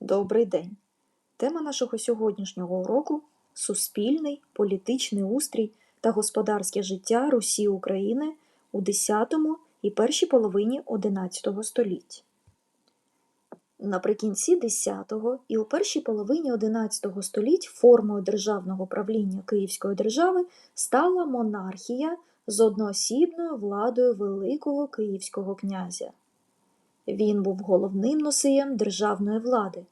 Добрий день! Тема нашого сьогоднішнього уроку суспільний, політичний устрій та господарське життя Русі України у X і першій половині XI століть. Наприкінці X і у першій половині XI століть формою державного правління Київської держави стала монархія з одноосібною владою Великого Київського князя. Він був головним носієм державної влади,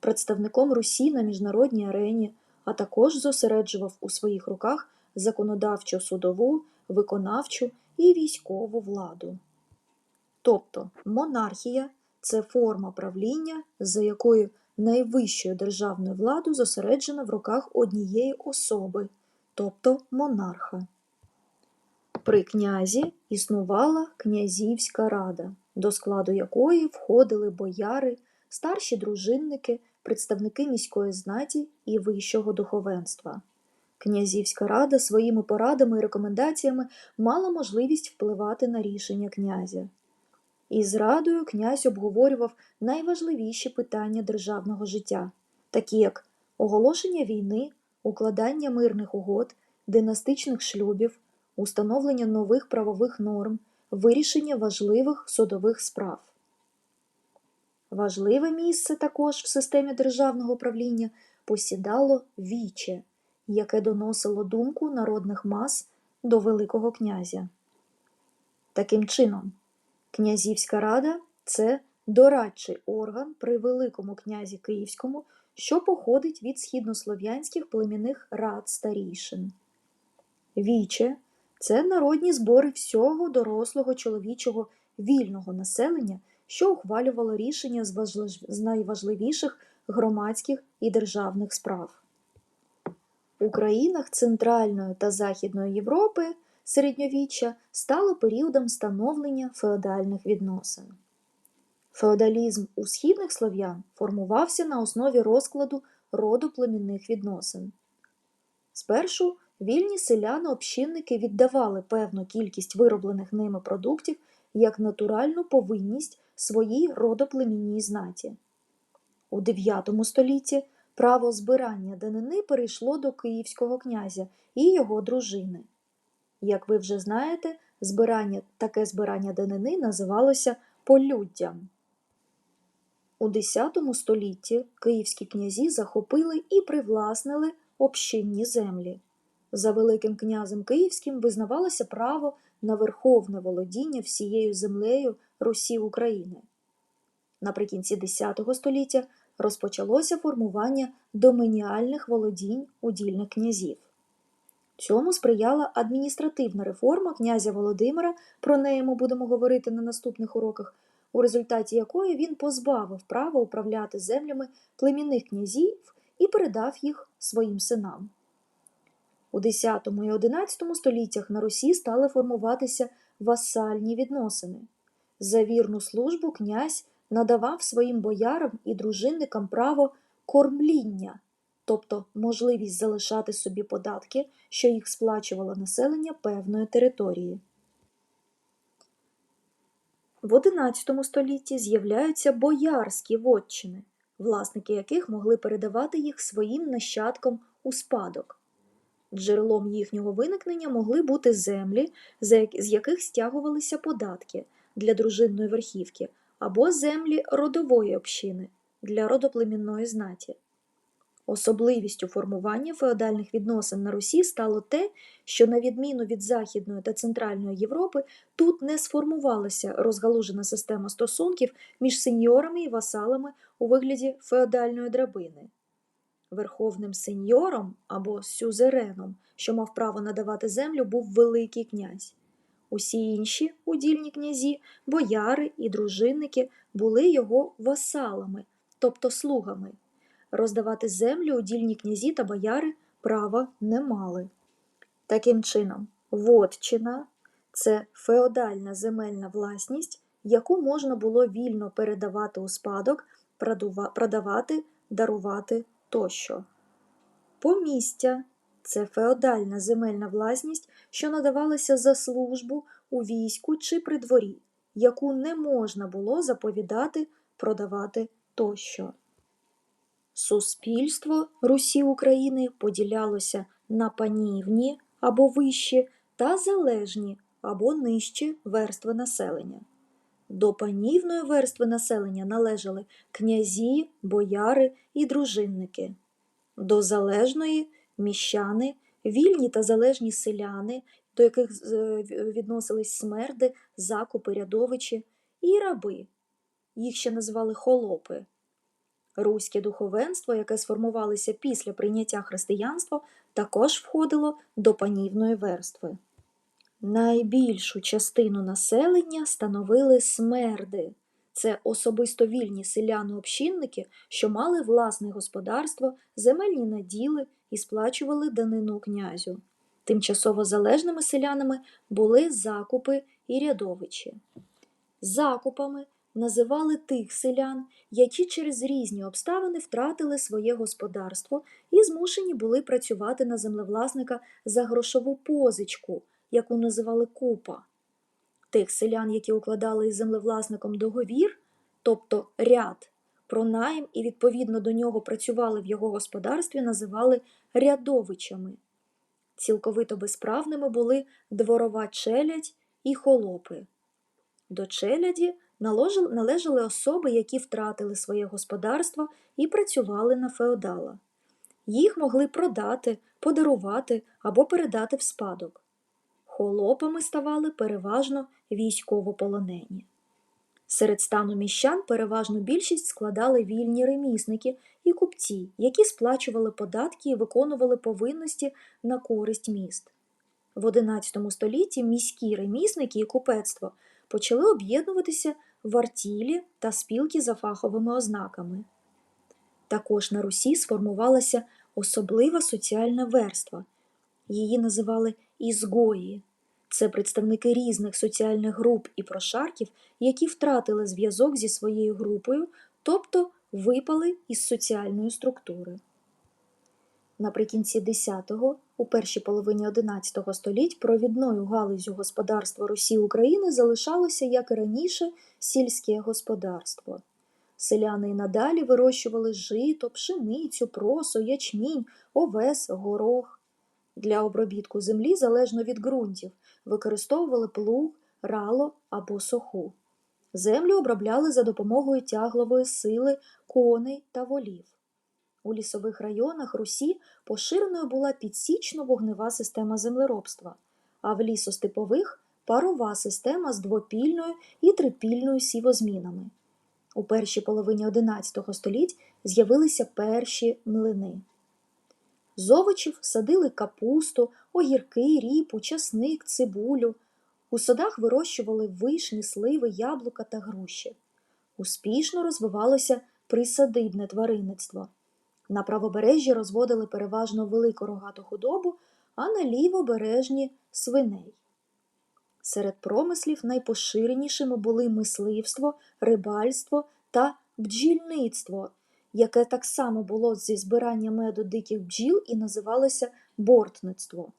представником Русі на міжнародній арені, а також зосереджував у своїх руках законодавчу, судову, виконавчу і військову владу. Тобто монархія це форма правління, за якою найвищою державною владою зосереджена в руках однієї особи, тобто монарха. При князі існувала князівська рада, до складу якої входили бояри, старші дружинники, представники міської знаті і вищого духовенства. Князівська рада своїми порадами і рекомендаціями мала можливість впливати на рішення князя. Із радою князь обговорював найважливіші питання державного життя, такі як оголошення війни, укладання мирних угод, династичних шлюбів, установлення нових правових норм, вирішення важливих судових справ. Важливе місце також в системі державного управління посідало віче, яке доносило думку народних мас до Великого князя. Таким чином, князівська рада це дорадчий орган при Великому князі Київському, що походить від східнослов'янських племінних рад старійшин. Віче це народні збори всього дорослого чоловічого вільного населення, що ухвалювало рішення з, важлив... з найважливіших громадських і державних справ. У країнах Центральної та Західної Європи середньовіччя стало періодом становлення феодальних відносин. Феодалізм у східних слов'ян формувався на основі розкладу роду племінних відносин. Спершу вільні селяни-общинники віддавали певну кількість вироблених ними продуктів як натуральну повинність своїй родоплемінній знаті. У IX столітті право збирання данини перейшло до київського князя і його дружини. Як ви вже знаєте, збирання, таке збирання данини називалося полюддям. У X столітті київські князі захопили і привласнили общинні землі. За Великим князем Київським визнавалося право на верховне володіння всією землею Русі України. Наприкінці X століття розпочалося формування доменіальних володінь удільних князів. Цьому сприяла адміністративна реформа князя Володимира, про неї ми будемо говорити на наступних уроках, у результаті якої він позбавив права управляти землями племінних князів і передав їх своїм синам. У X і XI століттях на Русі стали формуватися васальні відносини. За вірну службу князь надавав своїм боярам і дружинникам право кормління, тобто можливість залишати собі податки, що їх сплачувало населення певної території. В XI столітті з'являються боярські вотчини, власники яких могли передавати їх своїм нащадкам у спадок. Джерелом їхнього виникнення могли бути землі, з яких стягувалися податки для дружинної верхівки, або землі родової общини для родоплемінної знаті. Особливістю формування феодальних відносин на Русі стало те, що, на відміну від Західної та Центральної Європи, тут не сформувалася розгалужена система стосунків між сеньорами і васалами у вигляді феодальної драбини. Верховним сеньором або сюзереном, що мав право надавати землю, був Великий князь. Усі інші удільні князі, бояри і дружинники були його васалами, тобто слугами. Роздавати землю удільні князі та бояри права не мали. Таким чином, вотчина це феодальна земельна власність, яку можна було вільно передавати у спадок, продавати, дарувати тощо. Помістя це феодальна земельна власність, що надавалася за службу у війську чи при дворі, яку не можна було заповідати, продавати тощо. Суспільство Русі України поділялося на панівні або вищі та залежні або нижчі верстви населення. До панівної верстви населення належали князі, бояри і дружинники, до залежної міщани, вільні та залежні селяни, до яких е, відносились смерди, закупи, рядовичі, і раби. Їх ще називали холопи. Руське духовенство, яке сформувалося після прийняття християнства, також входило до панівної верстви. Найбільшу частину населення становили смерди. Це особисто вільні селяни-общинники, що мали власне господарство, земельні наділи і сплачували данину князю. Тимчасово залежними селянами були закупи і рядовичі. Закупами називали тих селян, які через різні обставини втратили своє господарство і змушені були працювати на землевласника за грошову позичку, яку називали купа. Тих селян, які укладали із землевласником договір, тобто ряд, про найм і відповідно до нього працювали в його господарстві, називали рядовичами. Цілковито безправними були дворова челядь і холопи. До челяді належали особи, які втратили своє господарство і працювали на феодала. Їх могли продати, подарувати або передати в спадок. Холопами ставали переважно військовополонені. Серед стану міщан переважну більшість складали вільні ремісники і купці, які сплачували податки і виконували повинності на користь міст. В XI столітті міські ремісники і купецтво почали об'єднуватися в артілі та спілки за фаховими ознаками. Також на Русі сформувалася особлива соціальна верства. Її називали ізгої. Це представники різних соціальних груп і прошарків, які втратили зв'язок зі своєю групою, тобто випали із соціальної структури. Наприкінці X, у першій половині XI століть провідною галузю господарства Русі України залишалося, як і раніше, сільське господарство. Селяни й надалі вирощували жито, пшеницю, просо, ячмінь, овес, горох. Для обробітку землі, залежно від ґрунтів, використовували плуг, рало або соху. Землю обробляли за допомогою тяглової сили, коней та волів. У лісових районах Русі поширеною була підсічно-вогнева система землеробства, а в лісостепових парова система з двопільною і трипільною сівозмінами. У першій половині XI століть з'явилися перші млини. З овочів садили капусту, огірки, ріпу, часник, цибулю. У садах вирощували вишні, сливи, яблука та груші. Успішно розвивалося присадибне тваринництво. На правобережжі розводили переважно велику рогату худобу, а на лівобережні свиней. Серед промислів найпоширенішими були мисливство, рибальство та бджільництво, яке так само було зі збирання меду диких бджіл і називалося бортництво.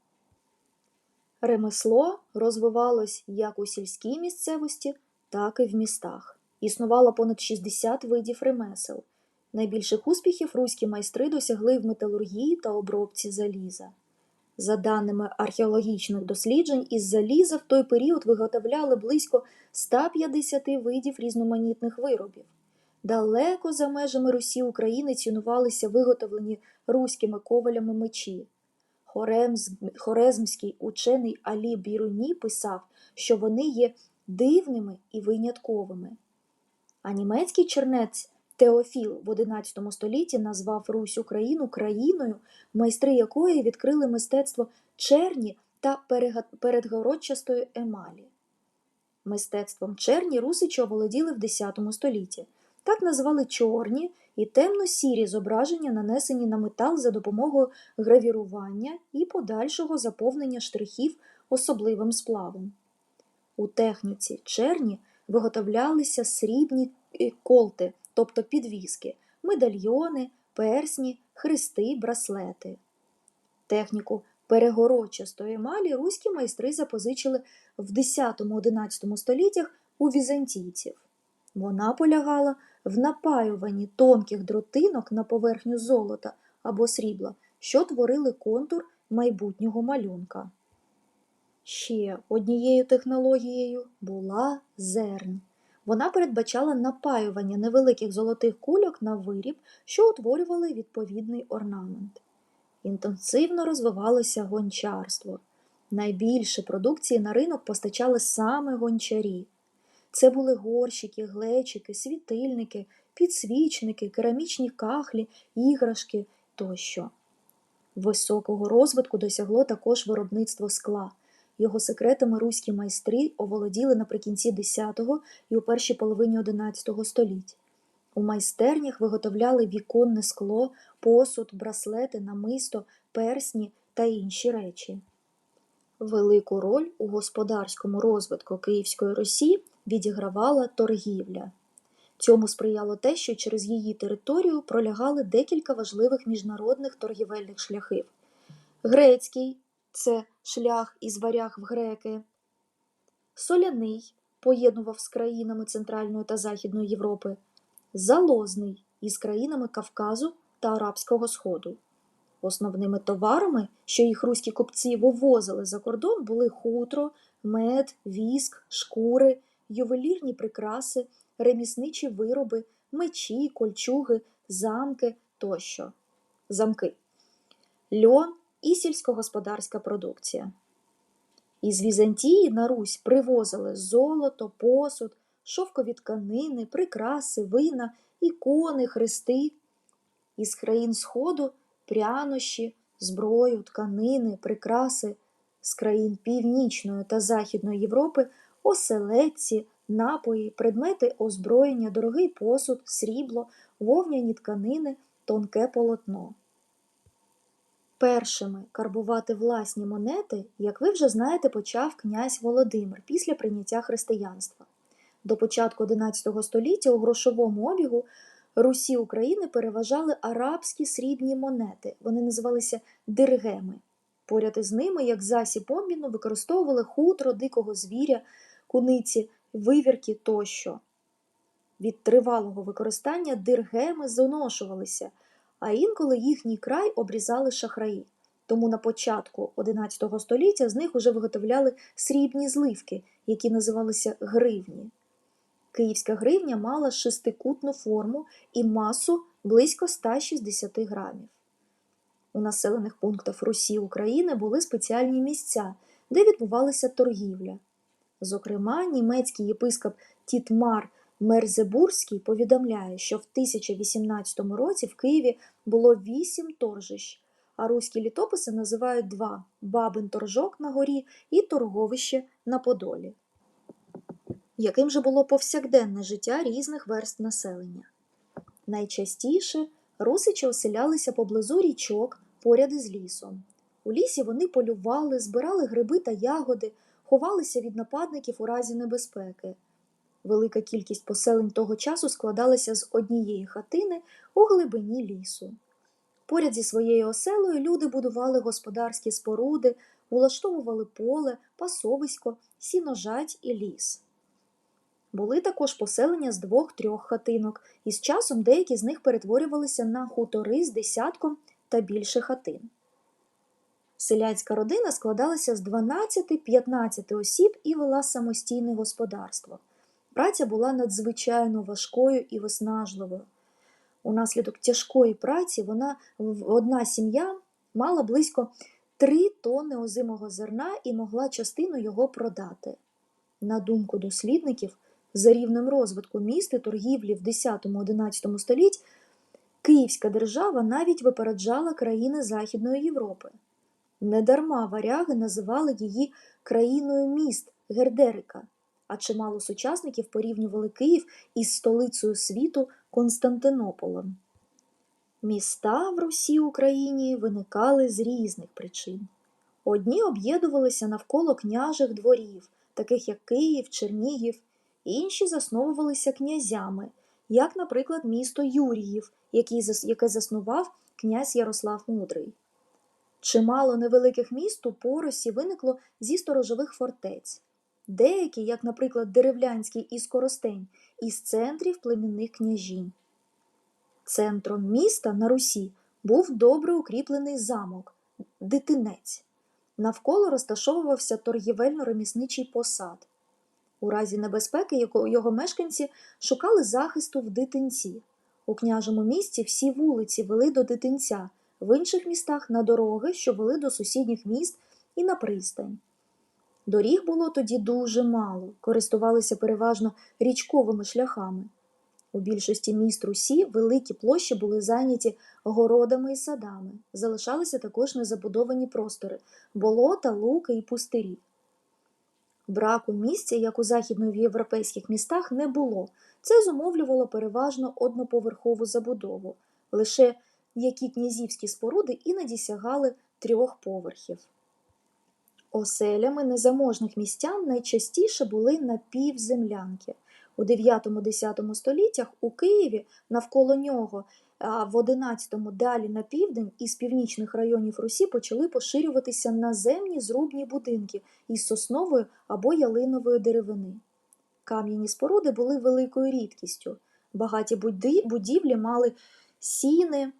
Ремесло розвивалось як у сільській місцевості, так і в містах. Існувало понад 60 видів ремесел. Найбільших успіхів руські майстри досягли в металургії та обробці заліза. За даними археологічних досліджень, із заліза в той період виготовляли близько 150 видів різноманітних виробів. Далеко за межами Русі України цінувалися виготовлені руськими ковалями мечі. Хорезмський учений Алі Біруні писав, що вони є дивними і винятковими. А німецький чернець Теофіл в XI столітті назвав Русь Україну країною, майстри якої відкрили мистецтво черні та передгородчастої емалі. Мистецтвом черні русичі оволоділи в X столітті. Так назвали чорні і темно-сірі зображення, нанесені на метал за допомогою гравірування і подальшого заповнення штрихів особливим сплавом. У техніці черні виготовлялися срібні е, колти тобто підвіски, медальйони, персні, хрести, браслети. Техніку перегородчастої емалі руські майстри запозичили в 10-11 століттях у візантійців. Вона полягала в напаюванні тонких дротинок на поверхню золота або срібла, що творили контур майбутнього малюнка. Ще однією технологією була зерн. Вона передбачала напаювання невеликих золотих кульок на виріб, що утворювали відповідний орнамент. Інтенсивно розвивалося гончарство. Найбільше продукції на ринок постачали саме гончарі. Це були горщики, глечики, світильники, підсвічники, керамічні кахлі, іграшки тощо. Високого розвитку досягло також виробництво скла. Його секретами руські майстри оволоділи наприкінці X і у першій половині XI століть. У майстернях виготовляли віконне скло, посуд, браслети, намисто, персні та інші речі. Велику роль у господарському розвитку Київської Русі відігравала торгівля. Цьому сприяло те, що через її територію пролягали декілька важливих міжнародних торгівельних шляхів. Грецький це шлях із варяг в греки, соляний поєднував з країнами Центральної та Західної Європи, залозний із країнами Кавказу та Арабського Сходу. Основними товарами, що їх руські купці вивозили за кордон, були хутро, мед, віск, шкури, ювелірні прикраси, ремісничі вироби, мечі, кольчуги, замки тощо. Замки, льон і сільськогосподарська продукція. Із Візантії на Русь привозили золото, посуд, шовкові тканини, прикраси, вина, ікони, хрести. Із країн Сходу прянощі, зброю, тканини, прикраси, з країн Північної та Західної Європи оселедці, напої, предмети озброєння, дорогий посуд, срібло, вовняні тканини, тонке полотно. Першими карбувати власні монети, як ви вже знаєте, почав князь Володимир після прийняття християнства. До початку XI століття у грошовому обігу Русі України переважали арабські срібні монети. Вони називалися диргеми. Поряд із ними, як засіб обміну, використовували хутро дикого звіря, куниці, вивірки тощо. Від тривалого використання диргеми заношувалися, а інколи їхній край обрізали шахраї. Тому на початку XI століття з них уже виготовляли срібні зливки, які називалися гривні. Київська гривня мала шестикутну форму і масу близько 160 грамів. У населених пунктах Русі України були спеціальні місця, де відбувалася торгівля. Зокрема, німецький єпископ Тітмар Мерзебурський повідомляє, що в 1018 році в Києві було вісім торжищ, а руські літописи називають два бабин торжок на горі і торговище на Подолі. Яким же було повсякденне життя різних верст населення? Найчастіше русичі оселялися поблизу річок поряд із лісом. У лісі вони полювали, збирали гриби та ягоди, ховалися від нападників у разі небезпеки. Велика кількість поселень того часу складалася з однієї хатини у глибині лісу. Поряд зі своєю оселою люди будували господарські споруди, улаштовували поле, пасовисько, сіножать і ліс. Були також поселення з двох-трьох хатинок, і з часом деякі з них перетворювалися на хутори з десятком та більше хатин. Селянська родина складалася з 12-15 осіб і вела самостійне господарство. Праця була надзвичайно важкою і виснажливою. Унаслідок тяжкої праці вона одна сім'я мала близько 3 тонни озимого зерна і могла частину його продати. На думку дослідників, за рівнем розвитку міст і торгівлі в 10-11 століть Київська держава навіть випереджала країни Західної Європи. Недарма варяги називали її країною міст Гердерика, а чимало сучасників порівнювали Київ із столицею світу Константинополем. Міста в Русі Україні виникали з різних причин. Одні об'єднувалися навколо княжих дворів, таких як Київ, Чернігів, інші засновувалися князями, як, наприклад, місто Юріїв, яке заснував князь Ярослав Мудрий. Чимало невеликих міст у поросі виникло зі сторожових фортець. деякі, як, наприклад, Деревлянський і Скоростень, із центрів племінних княжінь. Центром міста на Русі був добре укріплений замок Дитинець. Навколо розташовувався торгівельно-ремісничий посад. У разі небезпеки його- мешканці шукали захисту в дитинці. У княжому місті всі вулиці вели до дитинця, в інших містах на дороги, що вели до сусідніх міст і на пристань. Доріг було тоді дуже мало, користувалися переважно річковими шляхами. У більшості міст Русі великі площі були зайняті городами і садами, залишалися також незабудовані простори, болота, луки і пустирі. Браку місця, як у західноєвропейських містах, не було. Це зумовлювало переважно одноповерхову забудову. Лише які князівські споруди іноді сягали трьох поверхів. Оселями незаможних містян найчастіше були напівземлянки. У 9-10 століттях у Києві навколо нього, а в 11-му далі на південь із північних районів Русі почали поширюватися наземні зрубні будинки із соснової або ялинової деревини. Кам'яні споруди були великою рідкістю. Багаті будівлі мали сіни,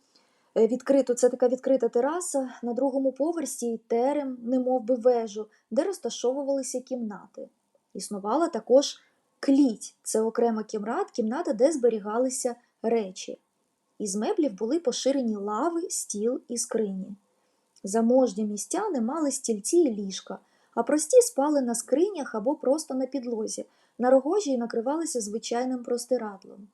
відкриту, це така відкрита тераса, на другому поверсі терем, немов би вежу, де розташовувалися кімнати. Існувала також кліть, це окрема кімнат, кімната, де зберігалися речі. Із меблів були поширені лави, стіл і скрині. Заможні містяни мали стільці і ліжка, а прості спали на скринях або просто на підлозі, на рогожі і накривалися звичайним простирадлом.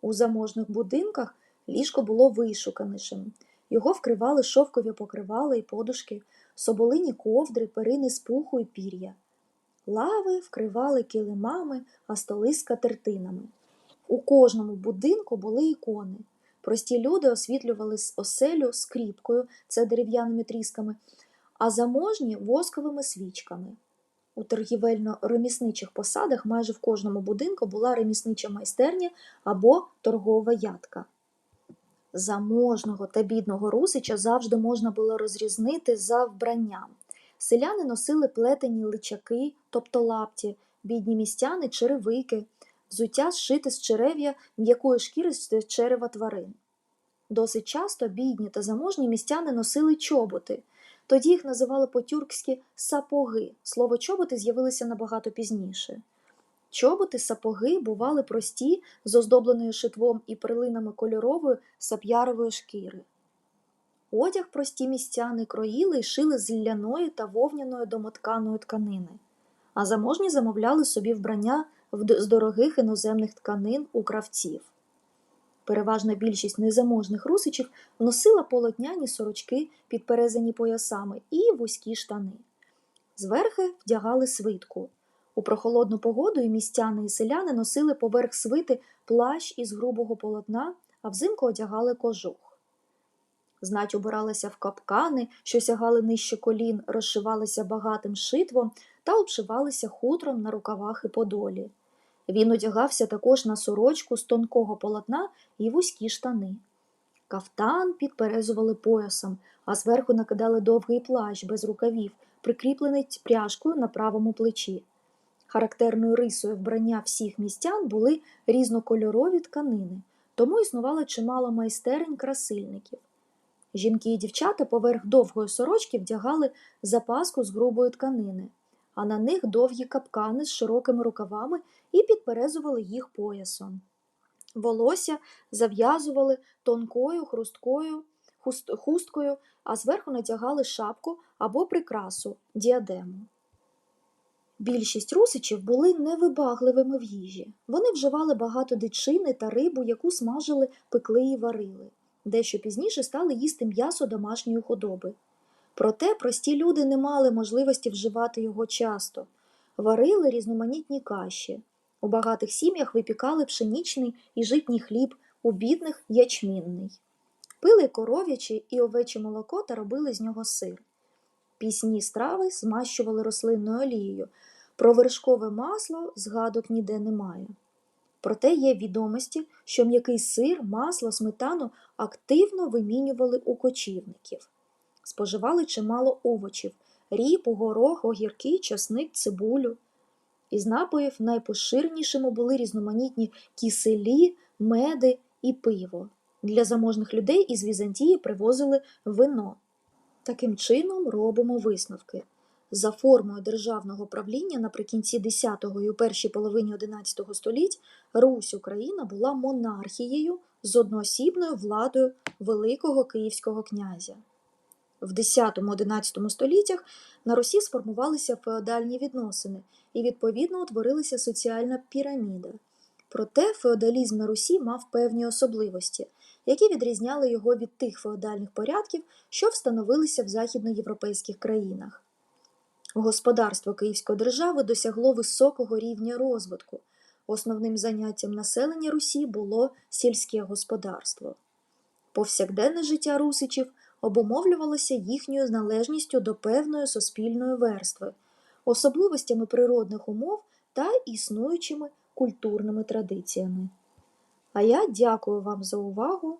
У заможних будинках ліжко було вишуканішим. Його вкривали шовкові покривали і подушки, соболині ковдри, перини з пуху і пір'я. Лави вкривали килимами, а столи скатертинами. У кожному будинку були ікони. Прості люди освітлювали оселю скріпкою, це дерев'яними трісками, а заможні восковими свічками. У торгівельно-ремісничих посадах майже в кожному будинку була реміснича майстерня або торгова ядка. Заможного та бідного русича завжди можна було розрізнити за вбранням. Селяни носили плетені личаки, тобто лапті, бідні містяни черевики, взуття зшите з черев'я м'якої шкіри з черева тварин. Досить часто бідні та заможні містяни носили чоботи. Тоді їх називали по-тюркськи сапоги. Слово чоботи з'явилося набагато пізніше. Чоботи сапоги бували прості, з оздобленою шитвом і перлинами кольорової сап'ярової шкіри. Одяг прості містяни кроїли і шили з ляної та вовняної домотканої тканини, а заможні замовляли собі вбрання з дорогих іноземних тканин у кравців. Переважна більшість незаможних русичів носила полотняні сорочки, підперезані поясами, і вузькі штани. Зверхи вдягали свитку. У прохолодну погоду і містяни і селяни носили поверх свити плащ із грубого полотна, а взимку одягали кожух. Знать убиралася в капкани, що сягали нижче колін, розшивалися багатим шитвом та обшивалися хутром на рукавах і подолі. Він одягався також на сорочку з тонкого полотна і вузькі штани. Кафтан підперезували поясом, а зверху накидали довгий плащ без рукавів, прикріплений пряжкою на правому плечі. Характерною рисою вбрання всіх містян були різнокольорові тканини, тому існувало чимало майстерень красильників. Жінки і дівчата поверх довгої сорочки вдягали запаску з грубої тканини, а на них довгі капкани з широкими рукавами і підперезували їх поясом. Волосся зав'язували тонкою хрусткою, хусткою, а зверху надягали шапку або прикрасу діадему. Більшість русичів були невибагливими в їжі. Вони вживали багато дичини та рибу, яку смажили, пекли і варили. Дещо пізніше стали їсти м'ясо домашньої худоби. Проте прості люди не мали можливості вживати його часто. Варили різноманітні каші. У багатих сім'ях випікали пшеничний і житній хліб, у бідних ячмінний. Пили коров'яче і овече молоко та робили з нього сир. Пісні страви змащували рослинною олією. Про вершкове масло згадок ніде немає. Проте є відомості, що м'який сир, масло, сметану активно вимінювали у кочівників. Споживали чимало овочів ріпу, горох, огірки, часник, цибулю. Із напоїв найпоширенішими були різноманітні киселі, меди і пиво. Для заможних людей із Візантії привозили вино. Таким чином робимо висновки. За формою державного правління наприкінці X і у першій половині XI століть Русь Україна була монархією з одноосібною владою Великого Київського князя. В X-XI століттях на Русі сформувалися феодальні відносини і відповідно утворилася соціальна піраміда. Проте феодалізм на Русі мав певні особливості, які відрізняли його від тих феодальних порядків, що встановилися в західноєвропейських країнах. Господарство Київської держави досягло високого рівня розвитку. Основним заняттям населення Русі було сільське господарство. Повсякденне життя русичів обумовлювалося їхньою належністю до певної суспільної верстви, особливостями природних умов та існуючими культурними традиціями. А я дякую вам за увагу